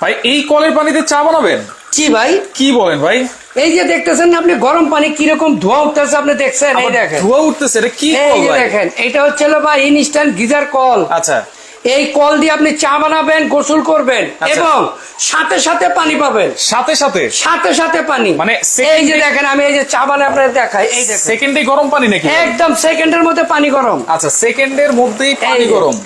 ভাই এই কলের পানিতে চা বানাবেন? জি ভাই। কি বলেন ভাই? এই যে দেখতেছেন আপনি গরম পানি কীরকম ধোয়া উঠতেছে আপনি দেখছেন? এই দেখেন। ধোঁয়া উঠতেছে এটা কি এই কল যে ভাই? দেখেন এটা হচ্ছে ভাই ইনস্ট্যান্ট গিজার কল। আচ্ছা। এই কল দিয়ে আপনি চা বানাবেন গোসল করবেন আচ্ছা। এবং সাথে সাথে পানি পাবেন। সাথে সাথে? সাথে সাথে পানি। মানে এই যে দেখেন আমি এই যে চা বানাই আপনাদের দেখাই এই দেখেন। সেকেন্ডে গরম পানি নাকি একদম সেকেন্ডের মধ্যে পানি গরম। আচ্ছা সেকেন্ডের মধ্যেই পানি গরম।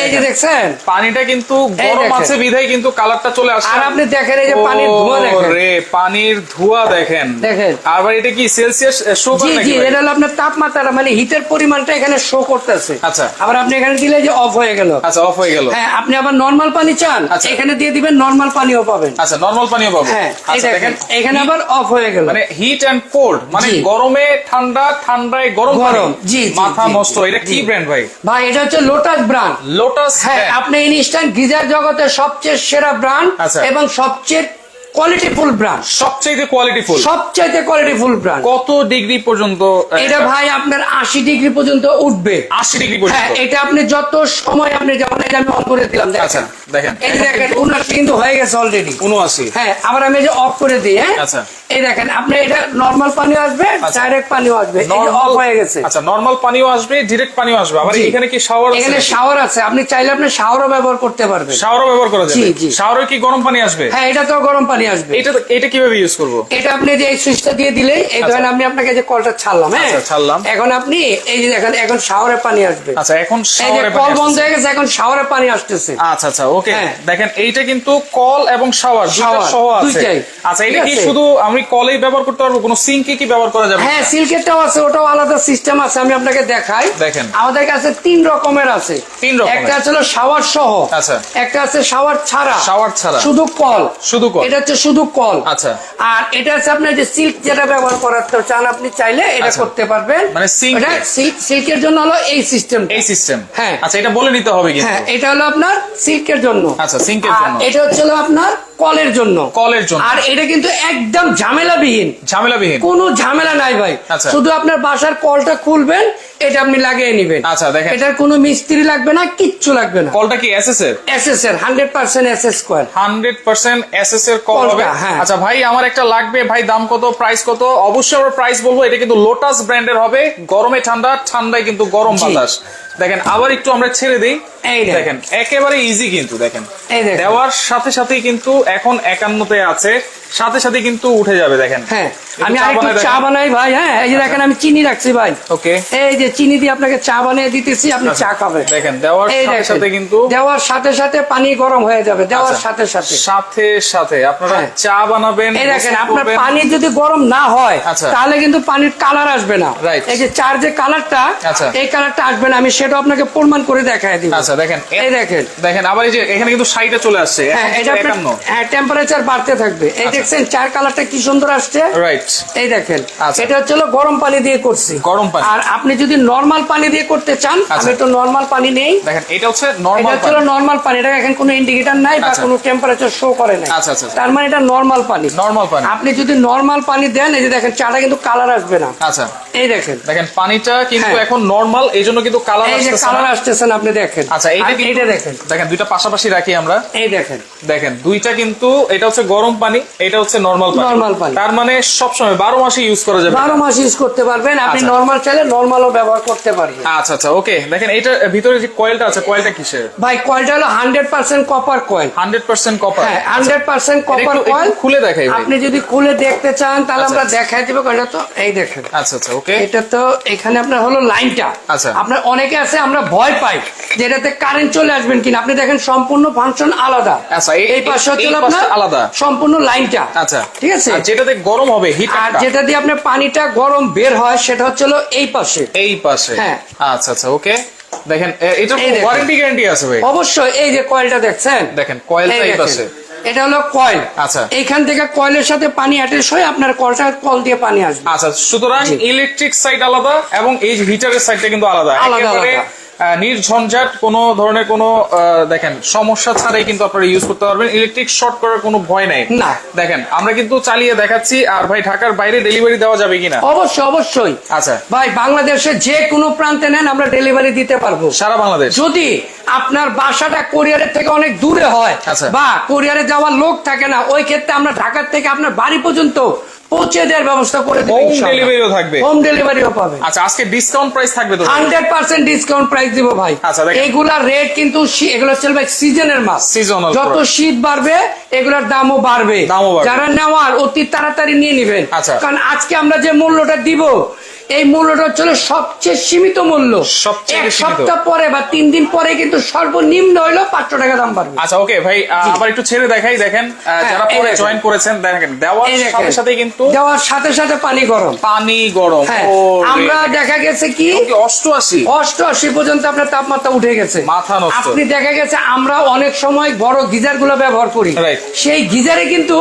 এই যে দেখছেন? পানিটা কিন্তু গরম। আছে বিধায় কিন্তু কালারটা চলে আসছে। আর আপনি দেখেন এই যে পানির ধোঁয়া দেখেন। রে পানির ধোঁয়া দেখেন। দেখেন। আবার এটা কি সেলসিয়াস শো করে নাকি জি এটা হলো আপনার তাপমাত্রা মানে হিটের পরিমাণটা এখানে শো করতেছে। আচ্ছা। আবার আপনি এখানে দিলে যে অফ হয়ে গেল। আচ্ছা অফ হয়ে গেল। হ্যাঁ আপনি আবার নর্মাল পানি চান আচ্ছা। এখানে দিয়ে দিবেন নর্মাল পানিও পাবেন। আচ্ছা নরমাল পানিও পাবো হ্যাঁ আচ্ছা দেখেন এখানে আবার অফ হয়ে গেল। মানে হিট এন্ড কোল্ড মানে গরমে ঠান্ডা ঠান্ডায় গরম গরম, জি, মাথা নষ্ট এটা কি ব্র্যান্ড ভাই? ভাই এটা হচ্ছে লোটাস ব্র্যান্ড লোটাস হ্যাঁ আপনি ইনস্ট্যান্ট গিজার জগতের সবচেয়ে সেরা ব্র্যান্ড আচ্ছা। এবং সবচেয়ে কোয়ালিটি ফুল সবচাইতে কোয়ালিটিফুল ব্র্যান্ড কত ডিগ্রি পর্যন্ত এটা ভাই আপনার আশি ডিগ্রি পর্যন্ত উঠবে। আশি ডিগ্রি হ্যাঁ এটা আপনি যত সময় আপনি যেমন এটা আমি অন করে দিলাম আচ্ছা দেখেন। দেখেন। এই দেখেন উনাশি কিন্তু হয়ে গেছে অলরেডি উনআশি। হ্যাঁ আবার আমি যে অফ করে দিই হ্যাঁ? আচ্ছা। এই দেখেন আপনি এটা নর্মাল পানি আসবে আচ্ছা। ডাইরেক্ট পানিও আসবে। অফ হয়ে গেছে। আচ্ছা নরমাল পানিও আসবে ডিরেক্ট পানিও আসবে। আবার এখানে কি শাওয়ার আছে এখানে শাওয়ার আছে। আপনি চাইলে আপনি শাওয়ারও ব্যবহার করতে পারবেন। শাওয়ারও ব্যবহার করা যাবে। জি, জি। শাওয়ারে কি গরম পানি আসবে? হ্যাঁ এটা তো গরম পানি। আসবে এটা এটা কীভাবে ইউজ করব এটা আপনি যে সুইচটা দিয়ে দিলেই এই আচ্ছা। ধরেন আমি আপনাকে যে কলটা ছাড়লাম হ্যাঁ আচ্ছা, ছাড়লাম। এখন আপনি এই যে দেখেন এখন শাওয়ারে পানি আসবে আচ্ছা এখন শাওয়ারে কল বন্ধ হয়ে গেছে এখন শাওয়ারে পানি আসতেছে আচ্ছা আচ্ছা ওকে হ্যাঁ। দেখেন এইটা কিন্তু কল এবং শাওয়ার দুইটা সহ আছে আচ্ছা এটা কি শুধু আমি কলেই ব্যবহার করতে পারব কোনো সিঙ্কে কি ব্যবহার করা যাবে হ্যাঁ? সিল্কেরটাও আছে ওটাও আলাদা সিস্টেম আছে আমি আপনাকে দেখাই দেখেন। আমাদের কাছে তিন রকমের আছে তিন রকমের। একটা আছে শাওয়ার সহ আচ্ছা। একটা আছে শাওয়ার ছাড়া শাওয়ার ছাড়া। শুধু কল শুধু কল। এটা হচ্ছে শুধু কল আচ্ছা। আর এটা হচ্ছে আপনার যে সিল্ক যেটা ব্যবহার করাতে চান আপনি চাইলে এটা আচ্ছা। করতে পারবেন মানে। সিল্ক সিল্কের জন্য হলো এই সিস্টেম এই সিস্টেম হ্যাঁ। আচ্ছা এটা বলে নিতে হবে কিন্তু হ্যাঁ এটা হলো আপনার সিল্কের জন্য আচ্ছা, সিল্কের জন্য। এটা হচ্ছে হলো আপনার কলের জন্য। কলের জন্য। আর এটা কিন্তু একদম ঝামেলাবিহীন। ঝামেলাবিহীন। কোনো ঝামেলা নাই ভাই। আচ্ছা। শুধু আপনার বাসার কলটা খুলবেন এটা আপনি লাগিয়ে নেবেন। আচ্ছা, দেখেন। এটার কোনো মিস্ত্রি লাগবে না কিচ্ছু লাগবে না। কলটা কি এসএস এর? এসএস এর hundred percent SS coil hundred percent SS এর কল হবে। হ্যাঁ। আচ্ছা ভাই আমার একটা লাগবে। ভাই দাম কত প্রাইস কত? অবশ্যই আমরা প্রাইস বলব। এটা কিন্তু লোটাস ব্র্যান্ডের হবে। গরমে ঠান্ডা ঠান্ডায় কিন্তু গরম। বাতাস। দেখেন আবার একটু আমরা ছেড়ে দিই। এই দেখেন। একেবারে ইজি কিন্তু দেখেন। দেওয়ার সাথে সাথেই কিন্তু এখন একান্নতে আছে সাথে সাথে কিন্তু উঠে যাবে দেখেন। হ্যাঁ আমি আরেকটু চা বানাই ভাই হ্যাঁ এই যে দেখেন আমি চিনি রাখছি ভাই। ওকে। এই যে চিনি দিয়ে আপনাকে চা বানিয়ে দিতেছি আপনি চা খাবেন। দেখেন দেওয়ার সাথে সাথে কিন্তু দেওয়ার সাথে সাথে পানি গরম হয়ে যাবে দেওয়ার আচ্ছা, সাথে সাথে। সাথে সাথে আপনারা হ্যাঁ। চা বানাবেন এই দেখেন আপনার পানি যদি গরম না হয় আচ্ছা। তাহলে কিন্তু পানির কালার আসবে না। এই যে চার যে কালারটা আচ্ছা। এই কালারটা আসবে না আমি সেটা আপনাকে প্রমাণ করে দেখাই দিব। আচ্ছা। দেখেন এই দেখেন দেখেন আবার এই যে এখানে কিন্তু সাইডে চলে আসছে হ্যাঁ একান্ন হ্যাঁ টেম্পারেচার বাড়তে থাকবে এই আচ্ছা। দেখছেন চার কালারটা কি সুন্দর আসছে রাইট এই দেখেন আচ্ছা। এটা হচ্ছে গরম পানি দিয়ে করছি গরম পানি। আর আপনি যদি নর্মাল পানি দিয়ে করতে চান আচ্ছা। আমি তো নর্মাল পানি নেই দেখেন এটা হচ্ছে এটা হচ্ছে নর্মাল পানি এটা এখন কোনো ইন্ডিকেটর নাই বা আচ্ছা। কোনো টেম্পারেচার শো করে নাই আচ্ছা, আচ্ছা, আচ্ছা। তার মানে এটা নর্মাল পানি নরমাল পানি আপনি যদি নর্মাল পানি দেন এই যে দেখেন চাটা কিন্তু কালার আসবে না আচ্ছা এই দেখেন দেখেন পানিটা কিন্তু হ্যাঁ। এখন নরমাল এই জন্য কিন্তু কালার আসতেছে কালার না। আসতেছেন আপনি দেখেন আচ্ছা এইটা এইটা দেখেন। দেখেন দুইটা পাশাপাশি রাখি আমরা। এই দেখেন। দেখেন দুইটা কিন্তু এটা হচ্ছে গরম পানি এটা হচ্ছে নরমাল পানি। Normal পানি। তার মানে সবসময় বারো মাসে ইউজ করা যাবে বারো মাস ইউজ করতে পারবেন আপনি আচ্ছা। নর্মাল চাইলে নর্মালও ব্যবহার করতে পারবেন। আচ্ছা আচ্ছা ওকে দেখেন এটা ভিতরে যে কয়েলটা আছে কয়েলটা কিসের? ভাই কয়েলটা হলো hundred percent copper coil hundred percent copper হ্যাঁ হান্ড্রেড পার্সেন্ট কপার একটু- একটু কয়েল খুলে দেখাই। আপনি যদি খুলে দেখতে চান তাহলে আচ্ছা। আমরা দেখাই দিব কয়টা তো। এই দেখেন। আচ্ছা আচ্ছা ওকে এটা তো এখানে আপনার হলো লাইনটা আচ্ছা। আপনার অনেকে আছে আমরা ভয় পাই যে এটাতে কারেন্ট চলে আসবেন কিনা? আপনি দেখেন সম্পূর্ণ ফাংশন আলাদা। আচ্ছা, এই- পাশে হচ্ছে আপনার আলাদা। সম্পূর্ণ লাইনটা আচ্ছা। ঠিক আছে? যেটাতে গরম হবে হিট আর যেটা দিয়ে আপনার পানিটা গরম বের হয় সেটা হচ্ছে এই পাশে। এই পাশে। হ্যাঁ। আচ্ছা আচ্ছা ওকে। দেখেন এ- এটার এই দেখেন। ওয়ারেন্টি গ্যারান্টি আছে ভাই? অবশ্যই এই যে কয়েলটা দেখছেন? দেখেন কয়েলটা এই পাশে। এটা হলো কয়েল আচ্ছা। এইখান থেকে কয়েলের সাথে পানি অ্যাটাচ হয়ে আপনার কলটা কল দিয়ে পানি আসবে। আচ্ছা সুতরাং ইলেকট্রিক সাইড আলাদা এবং এই হিটারের সাইডটা কিন্তু আলাদা। আলাদা, আলাদা। নির্ঝঞ্ঝাট কোনো ধরনের কোনো দেখেন সমস্যা ছাড়াই কিন্তু আপনারা ইউজ করতে পারবেন। ইলেকট্রিক শর্ট করার কোনো ভয় নাই। না। দেখেন আমরা কিন্তু চালিয়ে দেখাচ্ছি আর ভাই ঢাকার বাইরে ডেলিভারি দেওয়া যাবে কিনা? অবশ্যই অবশ্যই। আচ্ছা। ভাই বাংলাদেশে যে কোনো প্রান্তে নেন আমরা ডেলিভারি দিতে পারব। সারা বাংলাদেশ? যদি আপনার বাসাটা কোরিয়ারের থেকে অনেক দূরে হয় আচ্ছা। বা কোরিয়ারে যাওয়ার লোক থাকে না ওই ক্ষেত্রে আমরা ঢাকার থেকে আপনার বাড়ি পর্যন্ত পৌঁছে দেওয়ার ব্যবস্থা করে দেবো হোম ডেলিভারিও থাকবে? হোম ডেলিভারিও পাবে। আচ্ছা আজকে ডিসকাউন্ট প্রাইস থাকবে তো হান্ড্রেড পার্সেন্ট ডিসকাউন্ট প্রাইস দিব ভাই। আচ্ছা, এগুলা রেট কিন্তু এগুলা চলবে সিজনের মাস সিজনাল যত শীত বাড়বে এগুলোর দামও বাড়বে। দামও বাড়বে। যারা নেওয়ার অতি তাড়াতাড়ি নিয়ে নেবেন। আচ্ছা। কারণ আজকে আমরা যে মূল্যটা দিব এই মূল্যটা হচ্ছে সবচেয়ে সীমিত মূল্য। সবচেয়ে এক সপ্তাহ পরে বা তিন দিন পরে কিন্তু সর্বনিম্ন হইল পাঁচশো টাকা দাম বাড়বে। আচ্ছা ওকে ভাই আবার একটু ছেড়ে দেখাই দেখেন যারা পরে জয়েন করেছেন দেখেন দেওয়ার সাথে সাথে কিন্তু দেওয়ার সাথে সাথে পানি গরম। পানি গরম। হ্যাঁ আমরা দেখা গেছে কি? অষ্টআশি। অষ্টআশি পর্যন্ত আপনার তাপমাত্রা উঠে গেছে। মাথা নষ্ট। আপনি দেখা গেছে আমরা অনেক সময় বড় গিজারগুলো ব্যবহার করি. সেই গিজারে কিন্তু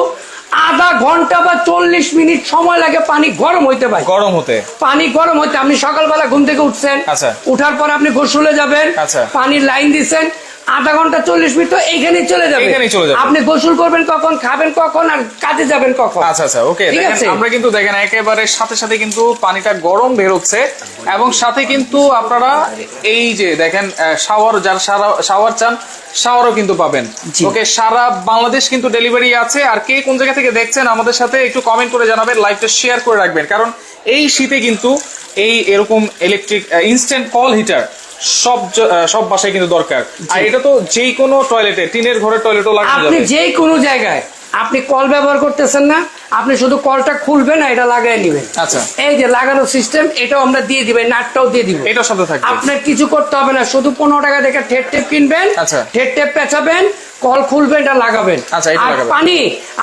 আধা ঘণ্টা বা চল্লিশ মিনিট সময় লাগে পানি গরম হইতে পারে গরম হতে। পানি গরম হইতে আপনি সকালবেলা ঘুম থেকে উঠছেন। আচ্ছা। উঠার পর আপনি গোসলে যাবেন। আচ্ছা। পানির লাইন দিচ্ছেন। আধা ঘণ্টা চল্লিশ মিনিট তো এইখানেই চলে যাবে। চলে যাবে। আপনি গোসল করবেন কখন খাবেন কখন আর কাজে যাবেন কখন? আচ্ছা আচ্ছা ওকে ঠিক আছে? আমরা কিন্তু দেখেন একেবারে সাথে সাথে কিন্তু পানিটা গরম বের হচ্ছে এবং সাথে কিন্তু আপনারা এই যে দেখেন শাওয়ার যার শাওয়ার চান শাওয়ারও কিন্তু পাবেন। ওকে সারা বাংলাদেশ কিন্তু ডেলিভারি আছে। আর কে কোন জায়গা থেকে দেখছেন আমাদের সাথে একটু কমেন্ট করে জানাবেন লাইভটা শেয়ার করে রাখবেন। কারণ এই শীতে কিন্তু এই এরকম ইলেকট্রিক ইনস্ট্যান্ট কল হিটার সব সব বাসায় কিন্তু দরকার। আর এটা তো যে কোনো টয়লেটে টিনের ঘরের টয়লেটও লাগানো আপনি যে কোনো জায়গায় আপনি কল ব্যবহার করতেছেন না আপনি শুধু কলটা খুলবেন না এটা লাগাই নেবেন। আচ্ছা। এই যে লাগানোর সিস্টেম এটাও আমরা দিয়ে দিবেন নাটটাও দিয়ে দিব। এটার সাথে থাকবে। আপনার কিছু করতে হবে না শুধু পনেরো টাকা দেখে ঠেট টেপ কিনবেন আচ্ছা। ঠেট টেপ পেঁচাবেন কল খুলবেন এটা লাগাবেন আচ্ছা, এটা লাগাবেন। পানি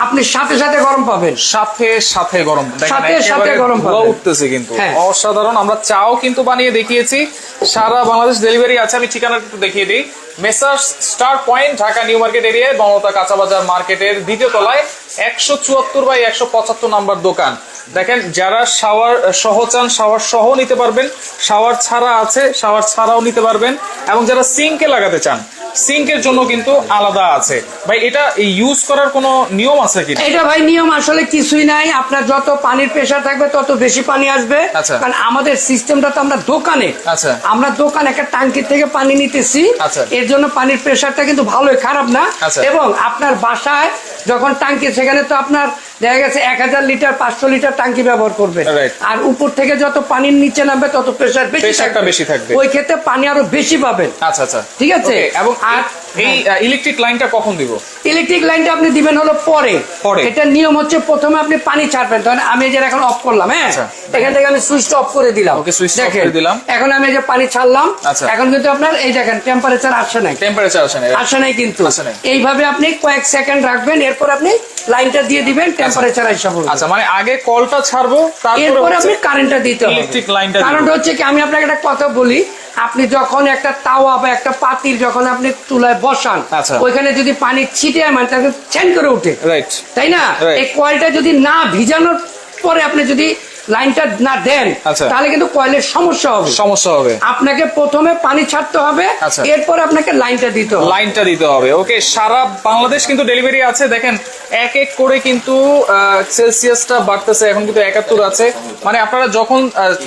আপনি সাথে সাথে গরম পাবেন সাথে সাথে গরম সাথে সাথে গরম পাবেন। উঠতেছে কিন্তু হ্যাঁ। অসাধারণ আমরা চাও কিন্তু বানিয়ে দেখিয়েছি সারা বাংলাদেশ ডেলিভারি আছে আমি ঠিকানা একটু দেখিয়ে দিই Messrs Star Point Dhaka New Market এরিয়ায় বনলতা কাঁচা বাজার মার্কেটের দ্বিতীয় তলায় একশো চুয়াত্তর বাই একশো পঁচাত্তর নাম্বার দোকান। দেখেন যারা শাওয়ার সহ চান শাওয়ার সহ নিতে পারবেন। শাওয়ার ছাড়া আছে শাওয়ার ছাড়াও নিতে পারবেন। এবং যারা সিঙ্কে লাগাতে চান সিঙ্কের জন্য কিন্তু আলাদা আছে। ভাই এটা ইউজ করার কোনো নিয়ম আছে কি? এটা ভাই নিয়ম আসলে কিছুই নাই। আপনার যত পানির প্রেশার থাকবে তত বেশি পানি আসবে। আচ্ছা। কারণ আমাদের সিস্টেমটা তো আমরা দোকানে। আচ্ছা। আমরা দোকানে একটা টাঙ্কির থেকে পানি নিতেছি। আচ্ছা। এর জন্য পানির প্রেশারটা কিন্তু ভালোই খারাপ না আচ্ছা। এবং আপনার বাসায় যখন টাঙ্কি সেখানে তো আপনার দেখা গেছে এক হাজার লিটার পাঁচশো লিটার টাঙ্কি ব্যবহার করবে। আর উপর থেকে যত পানির নিচে নামবে তত প্রেশার বেশি থাকবে। ওই ক্ষেত্রে পানি আরও বেশি পাবেন। আচ্ছা আচ্ছা। ঠিক আছে? এবং আর- এই ইলেকট্রিক লাইনটা কখন দিব? ইলেকট্রিক লাইনটা আপনি দিবেন হলো পরে। পরে। এটা নিয়ম হচ্ছে প্রথমে আপনি পানি ছাড়বেন। তখন আমি যে এখন অফ করলাম হ্যাঁ? আচ্ছা। এখান থেকে আমি সুইচটা অফ করে দিলাম। Okay, switch টা off করে দিলাম। এখন আমি যে পানি ছাড়লাম আচ্ছা। এখন কিন্তু আপনার এই দেখেন টেম্পারেচার আসছে নাই। টেম্পারেচার আসে না আসে নাই কিন্তু। নাই। এইভাবে আপনি কয়েক সেকেন্ড রাখবেন এরপর আপনি লাইনটা দিয়ে দিবেন টেম্পারেচার আইসা পড়বে আচ্ছা মানে আগে কলটা ছাড়বো তারপরে আপনি কারেন্টটা দিতে হবে। ইলেকট্রিক লাইনটা কারণটা হচ্ছে কি আমি আপনাকে একটা কথা বলি আপনি যখন একটা তাওয়া বা একটা পাতির যখন আপনি চুলায় বসান আচ্ছা। ওইখানে যদি পানি ছিটে মানে তাকে ছেন করে উঠে রাইট তাই না? এই কয়েলটা যদি না ভিজানোর পরে আপনি যদি লাইনটা না দেন আচ্ছা। তাহলে কিন্তু কয়েলের সমস্যা হবে। সমস্যা হবে। আপনাকে প্রথমে পানি ছাড়তে হবে আচ্ছা। এরপর আপনাকে লাইনটা দিতে হবে। লাইনটা দিতে হবে। ওকে সারা বাংলাদেশ কিন্তু ডেলিভারি আছে। দেখেন এক এক করে কিন্তু সেলসিয়াসটা বাড়তেছে এখন কিন্তু একাত্তর আছে। মানে আপনারা যখন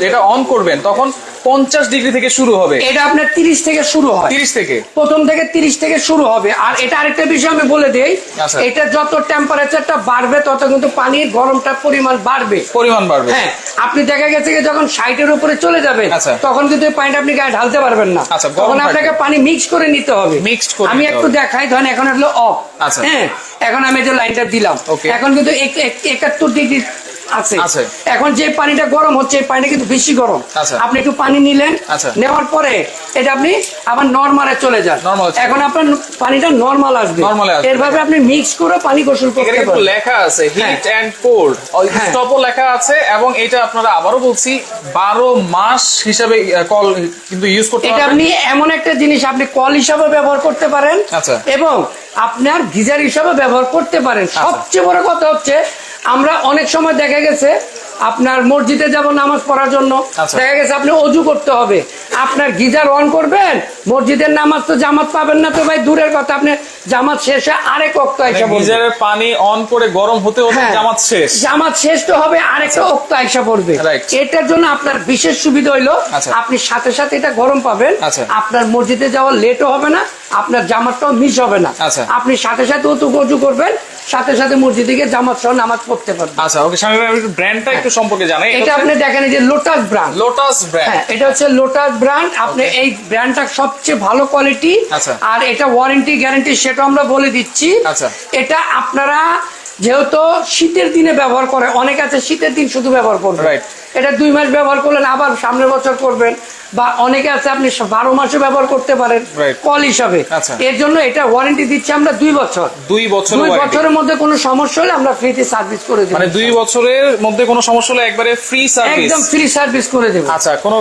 এটা অন করবেন তখন পঞ্চাশ ডিগ্রি থেকে শুরু হবে। এটা আপনার তিরিশ থেকে শুরু হয়। তিরিশ থেকে। প্রথম থেকে তিরিশ থেকে শুরু হবে। আর এটা আরেকটা বিষয় আমি বলে দেই আচ্ছা। এটা যত টেম্পারেচারটা বাড়বে তত কিন্তু পানির গরমটা পরিমাণ বাড়বে। পরিমাণ বাড়বে। হ্যাঁ আপনি দেখা গেছে যে যখন ষাটের উপরে চলে যাবেন আচ্ছা। তখন কিন্তু পানিটা আপনি গায়ে ঢালতে পারবেন না। আচ্ছা, তখন আপনাকে পানি মিক্স করে নিতে হবে। Mixed করে আমি একটু দেখাই ধরেন এখন হলো অফ আচ্ছা। হ্যাঁ এখন আমি যে লাইনটা দিলাম. এখন কিন্তু এক- এক- একাত্তর ডিগ্রি আছে। এখন যে পানিটা গরম হচ্ছে এই পানিটা কিন্তু বেশি গরম আচ্ছা। আপনি একটু পানি নিলেন আচ্ছা। নেওয়ার পরে এটা আপনি আবার নর্মালে চলে যান এখন আপনার পানিটা নর্মাল আসবে। এরভাবে আপনি মিক্স করে পানি গোসল করতে পারেন লেখা আছে হিট। And cold. স্টপও লেখা আছে এবং এটা আপনারা আবারও বলছি বারো মাস হিসাবে কল কিন্তু ইউজ করতে এটা আপনি এমন একটা জিনিস আপনি কল হিসাবে ব্যবহার করতে পারেন আচ্ছা। এবং আপনার গিজার হিসাবে ব্যবহার করতে পারেন। সবচেয়ে বড় কথা হচ্ছে আমরা অনেক সময় দেখা গেছে আপনার মসজিদে যাব নামাজ পড়ার জন্য আচ্ছা। দেখা গেছে আপনি অজু করতে হবে আপনার গিজার অন করবেন মসজিদের নামাজ তো জামাত পাবেন না তো ভাই দূরের কথা আপনি জামাত শেষে আরেক অক্ত আইসা পড়বে গিজারের পানি অন করে গরম হতে হতে হ্যাঁ। জামাত শেষ জামাত শেষ তো হবে আরেকটা অক্ত আইসা পড়বে এটার জন্য আপনার বিশেষ সুবিধা হইল আচ্ছা। আপনি সাথে সাথে এটা গরম পাবেন আচ্ছা। আপনার মসজিদে যাওয়া লেটও হবে না আপনার জামাতটাও মিস হবে না আচ্ছা। আপনি সাথে সাথে অতু গজু করবেন সাথে সাথে মসজিদে গিয়ে জামাত সহ নামাজ পড়তে পারবে। আচ্ছা ওকে স্বামী ভাই ব্র্যান্ডটা একটু সম্পর্কে জানাই। এটা আপনি দেখেন এই যে লোটাস ব্র্যান্ড লোটাস ব্র্যান্ড হ্যাঁ এটা হচ্ছে লোটাস ব্র্যান্ড আপনি এই ব্র্যান্ডটা সবচেয়ে ভালো কোয়ালিটি আচ্ছা। আর এটা ওয়ারেন্টি গ্যারান্টি সেটা আমরা বলে দিচ্ছি। আচ্ছা। এটা আপনারা যেহেতু শীতের দিনে ব্যবহার করে অনেক আছে শীতের দিন শুধু ব্যবহার করবে। Right. এটা দুই মাস ব্যবহার করলেন আবার সামনের বছর করবেন। বা অনেকে আছে আপনি বারো মাসে ব্যবহার করতে পারেন কল হিসাবে। আচ্ছা। এর জন্য এটা ওয়ারেন্টি দিচ্ছি আমরা দুই বছর। দুই বছর দুই বছরের মধ্যে কোনো সমস্যা হলে আমরা ফ্রিতে সার্ভিস করে দেবো। মানে দুই বছরের মধ্যে কোনো সমস্যা হলে একবারে ফ্রি সার্ভিস একদম ফ্রি সার্ভিস করে দেবো। আচ্ছা কোনো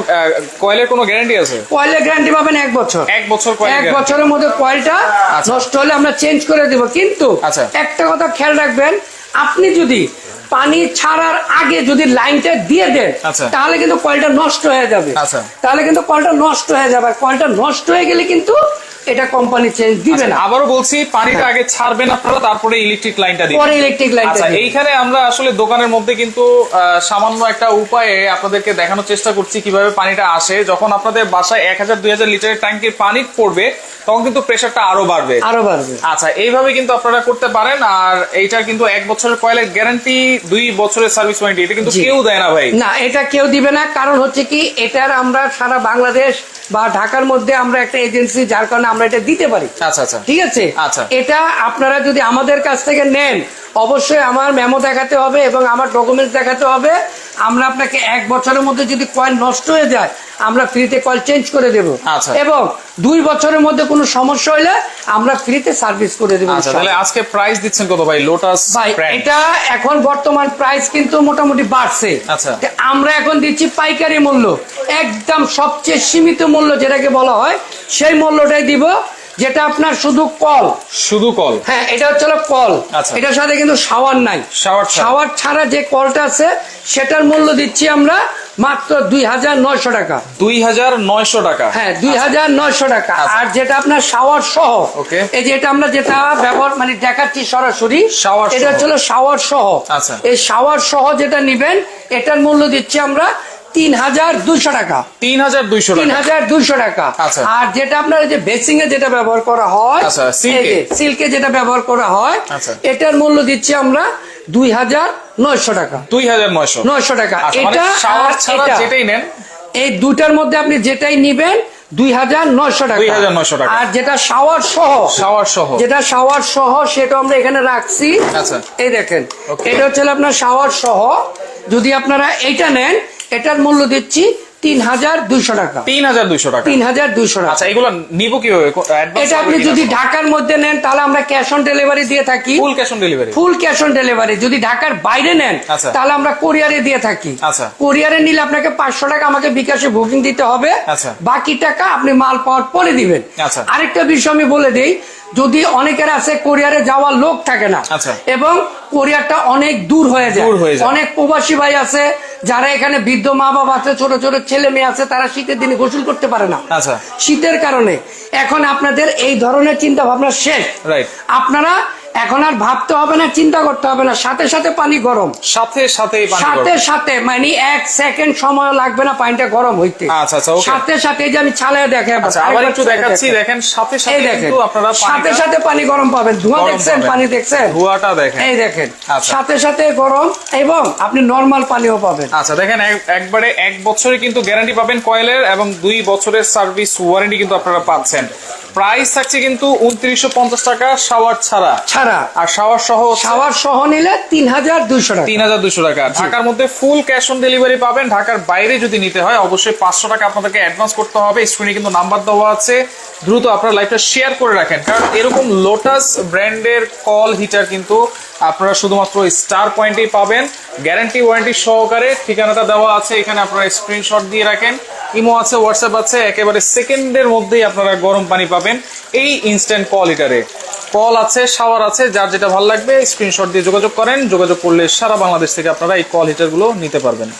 কয়েলের কোনো গ্যারান্টি আছে? কয়েলের গ্যারান্টি পাবেন এক বছর। এক বছর কয়েল এক বছরের মধ্যে কয়েলটা আচ্ছা। নষ্ট হলে আমরা চেঞ্জ করে দেব। কিন্তু আচ্ছা। একটা কথা খেয়াল রাখবেন আপনি যদি পানি ছাড়ার আগে যদি লাইনটা দিয়ে দেন আচ্ছা। তাহলে কিন্তু কলটা নষ্ট হয়ে যাবে আচ্ছা। তাহলে কিন্তু কলটা নষ্ট হয়ে যাবে কলটা নষ্ট হয়ে গেলে কিন্তু এটা কোম্পানি চেঞ্জ দিবে না। আবারও বলছি পানিটা আগে ছাড়বেন আপনারা তারপরে ইলেকট্রিক লাইনটা দিবেন পরে ইলেকট্রিক লাইনটা আচ্ছা এইখানে আমরা আসলে দোকানের মধ্যে কিন্তু সামান্য একটা উপায়ে আপনাদেরকে দেখানোর চেষ্টা করছি কীভাবে পানিটা আসে। যখন আপনাদের বাসায় এক হাজার দুই হাজার লিটারের ট্যাঙ্কির পানি পড়বে তখন কিন্তু প্রেশারটা আরও বাড়বে। আরও বাড়বে। আচ্ছা এইভাবে কিন্তু আপনারা করতে পারেন আর এইটা কিন্তু এক বছরের কয়েলের গ্যারান্টি দুই বছরের সার্ভিস ওয়ারেন্টি এটা কিন্তু কেউ দেয় না ভাই। না এটা কেউ দিবে না কারণ হচ্ছে কি এটার আমরা সারা বাংলাদেশ বা ঢাকার মধ্যে আমরা একটা এজেন্সি যার কারণে আমরা এটা দিতে পারি। আচ্ছা আচ্ছা। ঠিক আছে? আচ্ছা। এটা আপনারা যদি আমাদের কাছ থেকে নেন অবশ্যই আমার মেমো দেখাতে হবে এবং আমার ডকুমেন্টস দেখাতে হবে। আমরা আপনাকে এক বছরের মধ্যে যদি কয়েন নষ্ট হয়ে যায় আমরা ফ্রিতে কল চেঞ্জ করে দেব। আচ্ছা। এবং দুই বছরের মধ্যে কোনো সমস্যা হলে আমরা ফ্রিতে সার্ভিস করে দেবো আচ্ছা তাহলে আজকে প্রাইস দিচ্ছেন কত ভাই? লোটাস ভাই এটা এখন বর্তমান প্রাইস কিন্তু মোটামুটি বাড়ছে। আচ্ছা। আমরা এখন দিচ্ছি পাইকারি মূল্য। একদম সবচেয়ে সীমিত মূল্য যেটাকে বলা হয় সেই মূল্যটাই দিব যেটা আপনার শুধু কল। শুধু কল? হ্যাঁ এটা হচ্ছে কল। এটার সাথে কিন্তু শাওয়ার নাই। ছাড়া। শাওয়ার ছাড়া যে কলটা আছে সেটার মূল্য দিচ্ছি আমরা মাত্র দুই হাজার নয়শো টাকা দুই হাজার নয়শো টাকা হ্যাঁ দুই হাজার নয়শো টাকা আচ্ছা। আর যেটা আপনার শাওয়ার সহ Okay. এই যে এটা আমরা যেটা ব্যবহার মানে দেখাচ্ছি সরাসরি Shower এটা। হচ্ছে শাওয়ার সহ আচ্ছা। এই শাওয়ার সহ যেটা নিবেন এটার মূল্য দিচ্ছি আমরা তিন হাজার দুইশো টাকা তিন হাজার দুইশো তিন টাকা হাজার দুইশো টাকা আচ্ছা। আর যেটা আপনার যে বেসিং এ যেটা ব্যবহার করা হয় আচ্ছা, সিল্কে যেটা ব্যবহার করা হয় আচ্ছা। এটার মূল্য দিচ্ছি আমরা দুই হাজার নয়শো টাকা। দুই হাজার নয়শো। নয়শো টাকা। আচ্ছা মানে এটা শাওয়ার ছাড়া যেটাই নেন। এই দুটার মধ্যে আপনি যেটাই নিবেন দুই হাজার নয়শো টাকা। 2900 টাকা। আর যেটা শাওয়ার সহ শাওয়ার সহ। যেটা শাওয়ার সহ সেটা আমরা এখানে রাখছি। আচ্ছা। এই দেখেন এটা হচ্ছে আপনার শাওয়ার সহ। যদি আপনারা এইটা নেন এটার মূল্য দিচ্ছি তিন হাজার দুইশো টাকা। তিন হাজার দুইশো টাকা। তিন হাজার দুইশো টাকা। আচ্ছা এগুলো নিবো কীভাবে? এটা আপনি যদি ঢাকার মধ্যে নেন তাহলে আমরা ক্যাশ অন ডেলিভারি দিয়ে থাকি। Full cash on delivery full cash on delivery যদি ঢাকার বাইরে নেন আচ্ছা। তাহলে আমরা কোরিয়ারে দিয়ে থাকি। আচ্ছা। কোরিয়ারে নিলে আপনাকে পাঁচশো টাকা আমাকে বিকাশে বুকিং দিতে হবে। আচ্ছা। বাকি টাকা আপনি মাল পাওয়ার পরে দিবেন। আচ্ছা। আরেকটা বিষয় আমি বলে দিই যদি অনেকের আছে কোরিয়ারে যাওয়ার লোক থাকে না। আচ্ছা। এবং কোরিয়ারটা অনেক দূর হয়ে যায়। অনেক প্রবাসী ভাই আছে যারা এখানে বৃদ্ধ মা বাবা আছে ছোট ছোট ছেলে মেয়ে আছে তারা শীতের দিনে গোসল করতে পারে না। আচ্ছা। শীতের কারণে। এখন আপনাদের এই ধরনের চিন্তা ভাবনা শেষ আপনারা এখন আর ভাবতে হবে না চিন্তা করতে হবে না। সাথে সাথে পানি গরম। সাথে সাথে সাথে সাথে মানে এক সেকেন্ড সময় লাগবে না পানিটা গরম হইতে। আচ্ছা, আচ্ছা, সাথে সাথে যে আমি ছালায় দেখে আচ্ছা আবার একটু দেখাচ্ছি দেখেন। সাথে সাথে কিন্তু আপনারা সাথে সাথে পানি গরম পাবেন। ধোঁয়া দেখছেন? পানি দেখছেন? ধোঁয়াটা দেখেন। এই দেখেন। সাথে সাথে গরম এবং আপনি নর্মাল পানিও পাবেন। আচ্ছা দেখেন একবারে এক বছরে কিন্তু গ্যারান্টি পাবেন কয়েলের এবং দুই বছরের সার্ভিস ওয়ারেন্টি কিন্তু আপনারা পাচ্ছেন। প্রাইস থাকছে কিন্তু উনত্রিশশো পঞ্চাশ টাকা শাওয়ার ছাড়া। ছাড়া। আর শাওয়ার সহ শাওয়ার সহ নিলে তিন হাজার দুইশো টাকা। তিন হাজার দুশো টাকা। ঢাকার মধ্যে ফুল ক্যাশ অন ডেলিভারি পাবেন। ঢাকার বাইরে যদি নিতে হয় অবশ্যই পাঁচশো টাকা আপনাদেরকে অ্যাডভান্স করতে হবে। স্ক্রিনে কিন্তু নাম্বার দেওয়া আছে। দ্রুত আপনার লাইফটা শেয়ার করে রাখেন। কারণ এরকম লোটাস ব্র্যান্ডের কল হিটার কিন্তু আপনারা শুধুমাত্র স্টার পয়েন্টেই পাবেন। গ্যারান্টি ওয়ারেন্টি সহকারে ঠিকানাটা দেওয়া আছে, এখানে আপনারা স্ক্রিনশট দিয়ে রাখেন। ইমো আছে হোয়াটসঅ্যাপ আছে, একেবারে সেকেন্ডের মধ্যেই আপনারা গরম পানি পাবেন এই ইনস্ট্যান্ট কল হিটারে কল আছে শাওয়ার আছে, যার যেটা ভালো লাগবে স্ক্রিনশট দিয়ে যোগাযোগ করেন। যোগাযোগ করলে সারা বাংলাদেশ থেকে আপনারা এই কল হিটারগুলো নিতে পারবেন।